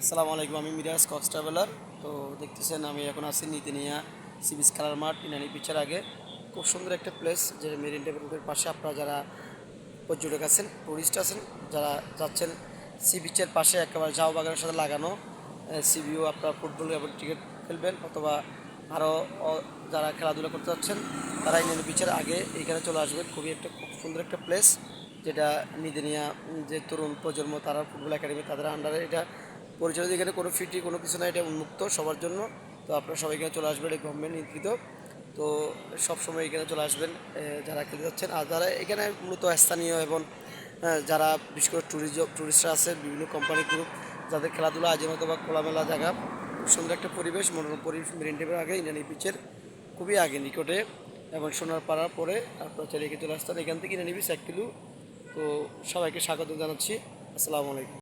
আসসালামু আলাইকুম, আমি মিরাজ কক্স ট্রাভেলার। তো দেখতেছেন, আমি এখন আছি নিতিনিয়া সিবিস খেলার মাঠ, ইনানি পিচের আগে। খুব সুন্দর একটা প্লেস যে মেরিন ড্রাইভ রোডের পাশে আপনারা যারা পর্যটক আছেন টুরিস্ট আছেন, যারা যাচ্ছেন, সি বিচের পাশে একেবারে ঝাউ বাগানের সাথে লাগানো সিবিও আপনারা ফুটবল এবং ক্রিকেট খেলবেন, অথবা আরও যারা খেলাধুলা করতে যাচ্ছেন, তারা ইনানি বিচের আগে এইখানে চলে আসবেন। খুবই একটা, খুব সুন্দর একটা প্লেস যেটা নিদেনিয়া যে তরুণ প্রজন্ম, তারা ফুটবল একাডেমি, তাদের আন্ডারে এটা পরিচালিত এখানে কোনো ফিটি কোনো কিছু না, এটা উন্মুক্ত সবার জন্য। তো আপনারা সবাই এখানে চলে আসবেন এই গভর্নমেন্ট নিয়ন্ত্রিত তো সবসময় এখানে চলে আসবেন যারা খেলতে যাচ্ছেন। আর যারা এখানে মূলত স্থানীয় এবং যারা বিশেষ করে ট্যুরিজম ট্যুরিস্টরা আছে বিভিন্ন কোম্পানি গ্রুপ যাদের খেলাধুলা আয়োজন অথবা খোলামেলা জায়গা, খুব সুন্দর একটা পরিবেশ মনোরম পরিবেশ মেরিন ড্রাইভের আগে ইন্ডিয়ান বিচের খুবই আগে নিকটে। এবং সোনার পাড়ার পরে আপনারা চলে এখানে চলে আসতেন এখান থেকে ইন্ডিয়ান বিচ এক কিলো তো সবাইকে স্বাগত জানাচ্ছি। আসসালামু আলাইকুম।